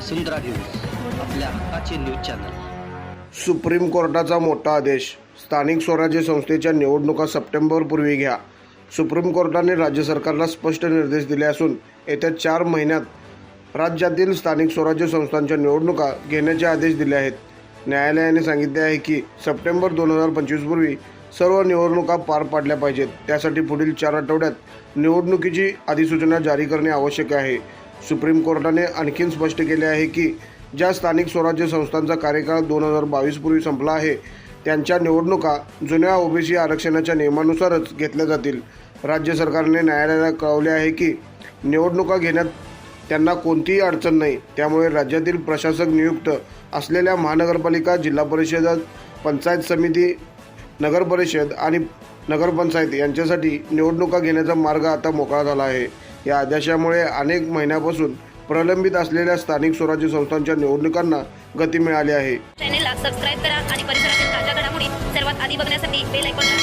वसुंधरा news आपल्या हक्काचे news channel. Supreme कोर्टाचा मोठा आदेश. स्थानिक स्वराज्य संस्थेच्या निवडणुका सप्टेंबरपूर्वी घ्या. सुप्रीम कोर्टाने राज्य सरकारला स्पष्ट निर्देश दिले असून येत्या चार महिन्यात राज्यातील स्थानिक स्वराज्य संस्थांच्या निवडणुका घेण्याचे आदेश दिले आहेत. न्यायालयाने सांगितले आहे की सप्टेंबर दोन हजार पंचवीसपूर्वी सर्व निवडणुका पार पाडल्या पाहिजेत. त्यासाठी पुढील चार आठवड्यात निवडणुकीची अधिसूचना जारी करणे आवश्यक आहे. सुप्रीम कोर्टाने आणखीन स्पष्ट केले आहे की ज्या स्थानिक स्वराज्य संस्थांचा कार्यकाळ दोन हजार बावीसपूर्वी संपला आहे त्यांच्या निवडणुका जुन्या ओबीसी आरक्षणाच्या नियमानुसारच घेतल्या जातील. राज्य सरकारने न्यायालयाला कळवले आहे की निवडणुका घेण्यात त्यांना कोणतीही अडचण नाही. त्यामुळे राज्यातील प्रशासक नियुक्त असलेल्या महानगरपालिका जिल्हा परिषद पंचायत समिती नगर परिषद आणि नगरपंचायत यांच्यासाठी निवडणुका घेण्याचा मार्ग आता मोकळा झाला आहे. या आदेशामुळे अनेक महिन्यापासून प्रलंबित असलेल्या स्थानिक स्वराज्य संस्थांच्या निवडणुकांना गती मिळाली आहे. चॅनेलला सबस्क्राईब करा आणि परिसरातील ताज्या घडामोडी सर्वात आधी बघण्यासाठी बेल आयकॉनला